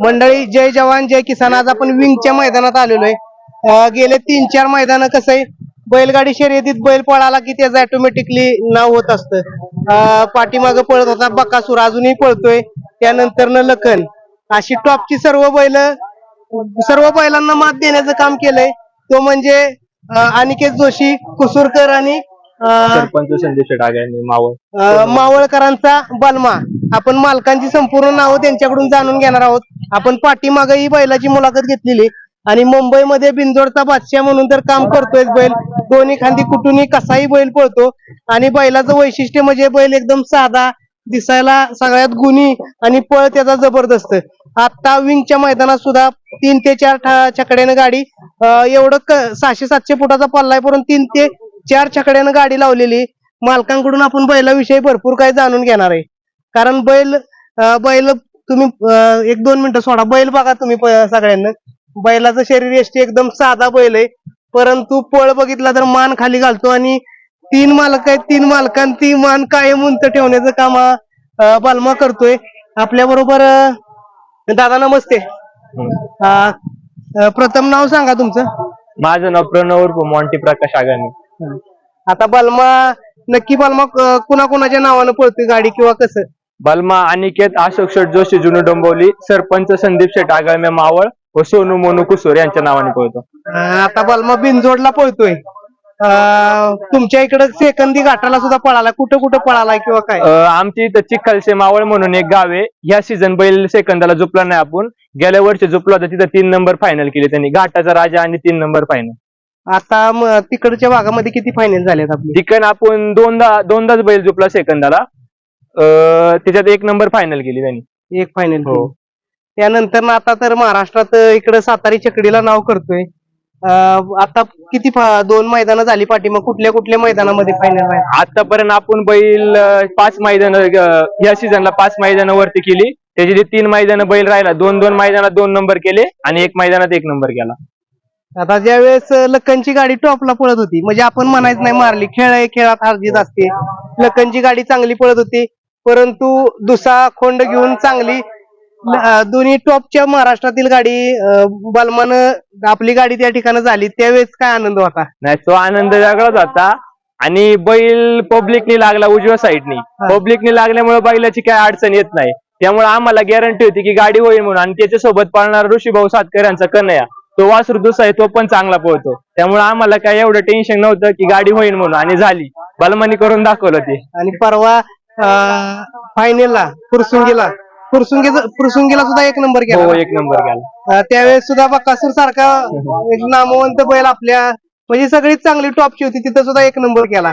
मंडळी जय जवान जय किसान. आज आपण विंगच्या मैदानात आलेलो आहे. गेले तीन चार मैदान कसं आहे? बैलगाडी शर्यतीत बैल पळाला की त्याचं ऑटोमॅटिकली नाव होत असतं. पाठीमागं पळत होता बकासूर अजूनही पळतोय. त्यानंतर लखन. अशी टॉपची सर्व बैल सर्व बैलांना मात देण्याचं काम केलंय. तो म्हणजे अनिकेत जोशी कुसूरकर आणि सरपंच संदेश डाग्यांनी मावळ. मावळकरांचा बलमा. आपण मालकांची संपूर्ण नावं त्यांच्याकडून जाणून घेणार आहोत. आपण पाठीमागे ही बैलाची मुलाखत घेतलेली आणि मुंबईमध्ये बिंदोडचा बादशाह म्हणून तर काम करतोय बैल. दोन्ही खांदी कुठूनही कसाही बैल पळतो. आणि बैलाचं वैशिष्ट्य म्हणजे बैल एकदम साधा दिसायला सगळ्यात गुणी आणि पळ त्याचा जबरदस्त. आता विंगच्या मैदानात सुद्धा तीन ते चार छकड्यानं गाडी एवढं सहाशे सातशे फुटाचा पल्ला आहे परंतु तीन ते चार छकड्यानं गाडी लावलेली. मालकांकडून आपण बैलाविषयी भरपूर काही जाणून घेणार आहे. कारण बैल बैल तुम्ही एक दोन मिनिटं सोडा. बैल बघा तुम्ही सगळ्यांना. बैलाचं शरीर यष्टी एकदम साधा बैल आहे. परंतु पळ बघितला तर मान खाली घालतो आणि तीन मालक आहेत. तीन मालकां ती मान कायम उंच ठेवण्याचं काम बालमा करतोय. आपल्या बरोबर दादा नमस्ते. प्रथम नाव सांगा तुमचं. माझं नाव प्रणव मॉन्टी प्रकाश आगामी. आता बलमा नक्की बलमा कुणा कुणाच्या नावानं पळतोय गाडी किंवा कसं? बलमा अनिकेत अशोक शेठ जोशी जुनू डोंबवली सरपंच संदीप शेठ आगामी मावळ व सोनू मोनू कुसूर यांच्या नावाने पळतो. अं, आता बलमा बिनजोडला पळतोय. अं, तुमच्या इकडे सेकंदी घाटाला सुद्धा पळाला. कुठं कुठं पळालाय किंवा काय? अं, आमची इथं चिखलसे मावळ म्हणून एक गाव आहे. ह्या सीझन बैल सेकंदाला झुपला नाही आपण. गेल्या वर्षी झुपला होता तिथं तीन नंबर फायनल केले त्यांनी. घाटाचा राजा आणि तीन नंबर फायनल आता म- तिकडच्या भागामध्ये किती फायनल झालेत आपले? तिकन आपण दोनदा दोनदाच बैल झुपला सेकंदाला. अं, त्याच्यात एक नंबर फायनल केली त्यांनी. एक फायनल हो. त्यानंतर ना आता तर महाराष्ट्रात इकडे सातारी चकडीला नाव करतोय. अं, आता किती फा- दोन मैदानं झाली पाठी मग कुठल्या कुठल्या मैदानामध्ये फायनल आहे? आतापर्यंत आपण बैल अं, पाच मैदान या सीझनला पाच मैदानं वरती केली. त्याची जे तीन मैदानं बैल राहिला. दोन दोन मैदानात दोन नंबर केले आणि एक मैदानात एक नंबर केला. आता ज्या वेळेस लखनची गाडी टॉपला पळत होती म्हणजे आपण म्हणायचं नाही मारली खेळ आहे खेळात हारजीत असते. लखनची गाडी चांगली पळत होती परंतु दुसरा खोंड घेऊन चांगली दोन्ही टॉपच्या महाराष्ट्रातील गाडी बलमानं आपली गाडी त्या ठिकाणी झाली त्यावेळेस काय आनंद होता? नाही तो आनंद वेगळाच होता. आणि बैल पब्लिकनी लागला उजव्या साईडनी. पब्लिकनी लागल्यामुळे बैलाची काय अडचण येत नाही. त्यामुळे आम्हाला गॅरंटी होती की गाडी होईल म्हणून आणि त्याच्यासोबत पाळणारा ऋषीभाऊ सातकर यांचा कन्हया. तो वासरू दुसरा आहे तो पण चांगला पळतो. त्यामुळे आम्हाला काय एवढं टेन्शन नव्हतं की गाडी होईल म्हणून आणि झाली. बलमानी करून दाखवलं ते. आणि परवा फायनलला फुरसुंगीला फुरसुंगीचा फुरसुंगीला सुद्धा एक नंबर हो केला एक नंबर गेला. अं, त्यावेळेस सुद्धा बकासूर सारखा एक नामवंत बैल आपल्या म्हणजे सगळीच चांगली टॉपची होती तिथं सुद्धा एक नंबर केला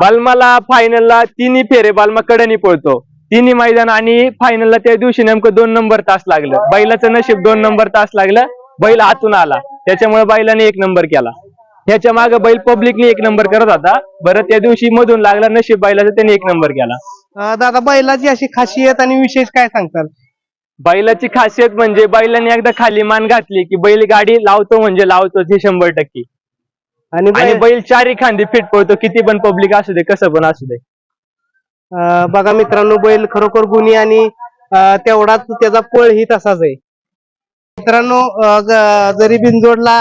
बालमाला फायनलला तिन्ही फेरे बालमा कडनी पळतो. तिन्ही मैदान आणि फायनलला त्या दिवशी नेमकं दोन नंबर तास लागलं. बैलाचं नशीब दोन नंबर तास लागलं. बैल आतून आला. त्याच्यामुळे बैलाने एक नंबर केला. ह्याच्या मागे बैल पब्लिकने एक नंबर करत होता. बरं त्या दिवशी मधून लागला नशीब बैलाचा त्याने एक नंबर केला. दादा बैलाची अशी खासियत आणि विशेष काय सांगताल? बैलाची खासियत म्हणजे बैलाने एकदा खाली मान घातली की बैल गाडी लावतो म्हणजे लावतोच हे शंभर टक्के. आणि बैल- चारी खांदी फिट पळतो किती पण पब्लिक असू दे कसं पण असू दे. बघा मित्रांनो बैल खरोखर गुणी आणि तेवढाच त्याचा पळ ही तसाच आहे. मित्रांनो जरी बिनजोडला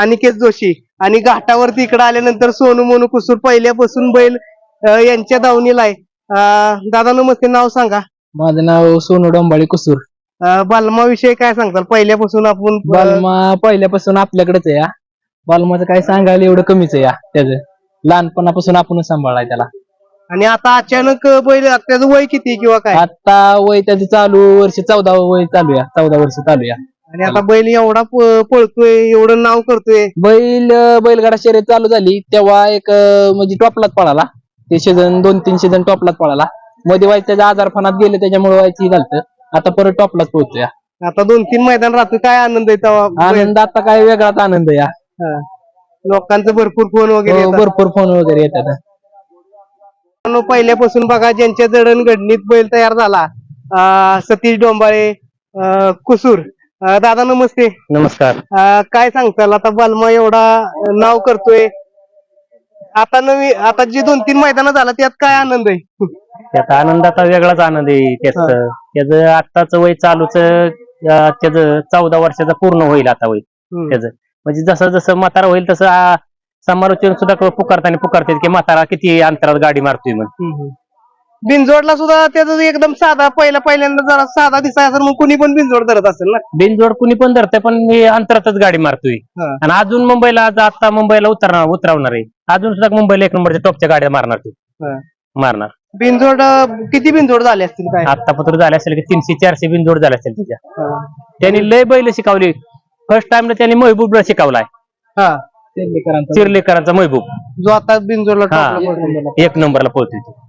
अनिकेत जोशी आणि घाटावरती इकडे आल्यानंतर सोनू मोनू कुसूर पहिल्यापासून बैल यांच्या दावणीला आहे. दादा नमस्ते नाव सांगा. माझं नाव सोनू डोंबाळे कुसूर. बालमा विषयी काय सांगताल? पहिल्यापासून आपण बालमा पहिल्यापासून आपल्याकडेच आहे या बालमाचं काय सांगायला एवढं कमीच आहे या त्याचं. लहानपणापासून आपणच सांभाळलाय त्याला. आणि आता अचानक बैल त्याचं वय किती किंवा काय? आता वय त्याचं चालू वर्ष चौदा वय चालू या चौदा वर्ष चालू या आणि आता बैल एवढा प- पळतोय एवढं नाव करतोय. बैल बैलगाडा शर्यत चालू झाली. तेव्हा एक अं, म्हणजे टॉपलाच पळाला. ते सीझन दोन तीन सीझन टॉपलाच पळाला. मध्ये व्हायचं त्याच्या आजारपणात गेले त्याच्यामुळे व्हायचं हे झालं आता परत टॉपलाच पोहोचतोय आता दोन तीन मैदान राहतो काय आनंद आहे तेव्हा? बैल- आनंद आता काय वेगळाच आनंद या. लोकांचं भरपूर फोन वगैरे हो, येतात. भरपूर फोन वगैरे येतात. मित्रांनो, पहिल्यापासून बघा ज्यांच्या जडणघडणीत बैल तयार झाला सतीश डोंबाळे कुसूर. दादा नमस्ते. नमस्कार. काय सांगताल? आता बालमा एवढा नाव करतोय. आता नवी आता जी दोन तीन मैदानं झालं त्यात काय आनंद आहे? त्याचा आनंदाचा वेगळाच आनंद आहे त्याच. त्याचं आत्ताच वय चालूच त्याचं चौदा वर्षाचा पूर्ण होईल आता हम्म. त्याचं. म्हणजे जसं जसं म्हातारा होईल तसं समालोचन सुद्धा पुकारताना पुकारतात की म्हातारा किती अंतरात गाडी मारतोय म्हणून. बिनजोडला सुद्धा त्याचा एकदम साधा पहिला पहिल्यांदा जरा साधा दिसाय असेल मग कुणी पण बिनजोड धरत असेल ना? बिनजोड कुणी पण धरतंय पण मी अंतरातच गाडी मारतोय. हा. आणि अजून मुंबईला आज आता मुंबईला उतरणार उतरवणार आहे. अजून सुद्धा मुंबईला एक नंबरच्या टॉपच्या गाड्या मारणार तू. हा. मारणार. बिनजोड अं, किती बिनजोड झाले असतील काय? आतापत्र झाले असेल की तीनशे चारशे बिनजोड झाले असेल तिच्या. हा. त्यांनी लय बैल शिकवली. फर्स्ट टाइमला त्यांनी महबूबला शिकवलाय. हा. तेंडुलकरांचा चिरलेकरांचा महबूब. जो आता हा. टॉपला पडतो. एक नंबरला पोहोचतोय तो.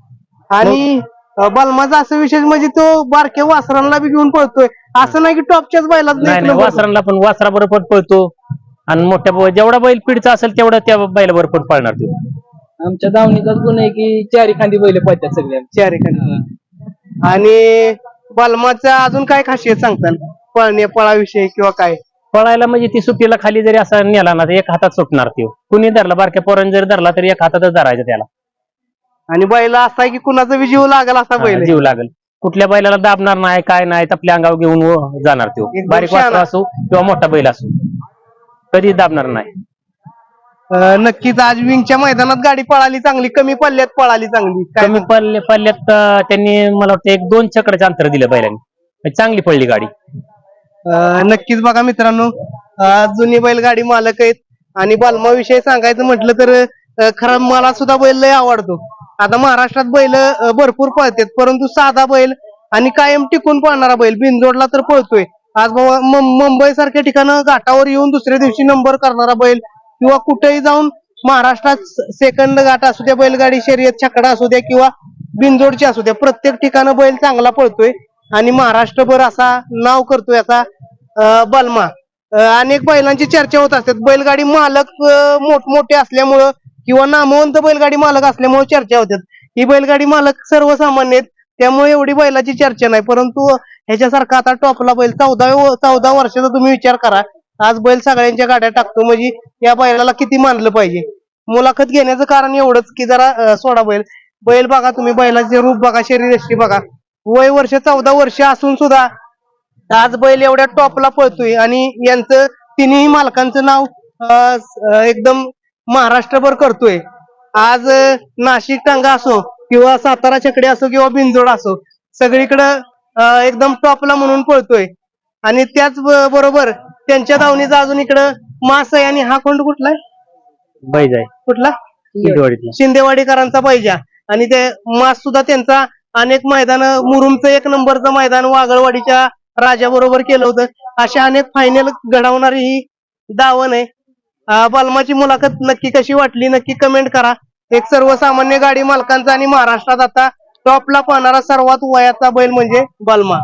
आणि अं, बलमाचा असं विशेष म्हणजे तो बारक्या वासरांना बी घेऊन पळतोय. असं नाही की टॉपच्याच नाही नाही वासरांना पण वासरा बरोबर पण पळतो. आणि मोठ्या बै- जेवढा बैल पिढचा असेल तेवढा त्या बैला बरोबर पण पळणार तो. आमच्या दावणीचाच गुण आहे की चारी खांदी बैल पळतात सगळ्या चार एखादी. आणि बलमाचा अजून काय खासियत सांगताल? पळणे पळाविषयी किंवा काय? पळायला म्हणजे ती सुट्टीला खाली जरी असा नेला ना तर एक हातात सुटणार तो कुणी धरला बारक्या पोरांनी जरी धरला तरी एक हातातच धरायचं त्याला. आणि बैला असा की कुणाचा बी जीव लागेल असा बैल हा, आहे. जीव लागेल. कुठल्या बैलाला दाबणार नाही काय नाही आपल्या अंगावर घेऊन व- जाणार तो एकदम बारीक शहाणा. वासरा असो किंवा मोठा बैल असो. कधी दाबणार नाही. अं, नक्कीच आज विंगच्या मैदानात गाडी पळाली चांगली कमी पल्ल्यात पळाली चांगली. काय कमी पल्ले पल्ल्यात अं, त्यांनी मला वाटतं एक दोन चक्राचे अंतर दिलं बैलांनी. म्हणजे चांगली पडली गाडी. नक्कीच बघा मित्रांनो. जुनी बैलगाडी मालक आहेत आणि बालमाविषयी सांगायचं म्हटलं तर खरं मला सुद्धा बैल लय आवडतो. आता महाराष्ट्रात बैल भरपूर पळतात परंतु साधा बैल आणि कायम टिकून पळणारा बैल बिनजोडला तर पळतोय. आज बाबा मुंबई सारख्या ठिकाणं घाटावर येऊन दुसऱ्या दिवशी नंबर करणारा बैल किंवा कुठेही जाऊन महाराष्ट्रात सेकंड घाट असू द्या बैलगाडी शर्यत छकडा असू द्या किंवा बिनजोडची असू द्या प्रत्येक ठिकाणं बैल चांगला पळतोय. आणि महाराष्ट्रभर असा नाव करतोय असा बलमा. अनेक बैलांची चर्चा होत असतात बैलगाडी मालक मोठमोठे असल्यामुळं किंवा नामवंत बैलगाडी मालक असल्यामुळे चर्चा होतात ही बैलगाडी मालक सर्वसामान्य आहेत त्यामुळे एवढी बैलाची चर्चा नाही. परंतु ह्याच्यासारखा आता टॉपला बैल चौदा चौदा वर्षाचा तुम्ही विचार करा. आज बैल सगळ्यांच्या गाड्या टाकतो. म्हणजे या बैलाला किती मानलं पाहिजे? मुलाखत घेण्याचं कारण एवढंच की जरा सोडा बैल. बैल बघा तुम्ही बैलाचे रूप बघा शरीरयष्टी बघा. वय वर्ष चौदा वर्ष असून सुद्धा आज बैल एवढ्या टॉपला पळतोय आणि यांचं तिन्ही मालकांचं नाव एकदम महाराष्ट्रभर करतोय. आज नाशिक टांगा असो किंवा सातारा छकडे असो किंवा बिनजोड असो सगळीकडं एकदम टॉपला म्हणून पळतोय. आणि त्याच बरोबर त्यांच्या दावणीचा अजून इकडं मास आहे आणि हा कोंड कुठला आहे? कुठला. शिंदेवाडीकरांचा पाहिजे आणि ते मास सुद्धा त्यांचा अनेक मैदान मुरुमचं एक नंबरचं मैदान वागळवाडीच्या राजा बरोबर केलं होतं. अशा अनेक फायनल घडवणारी ही दावण आहे. बालमाची बलमाची मुलाखत नक्की कशी वाटली? नक्की कमेंट करा. एक सर्वसामान्य गाडी मालकांचा आणि महाराष्ट्रात आता टॉपला पाहणारा सर्वात वयाचा बैल म्हणजे बलमा.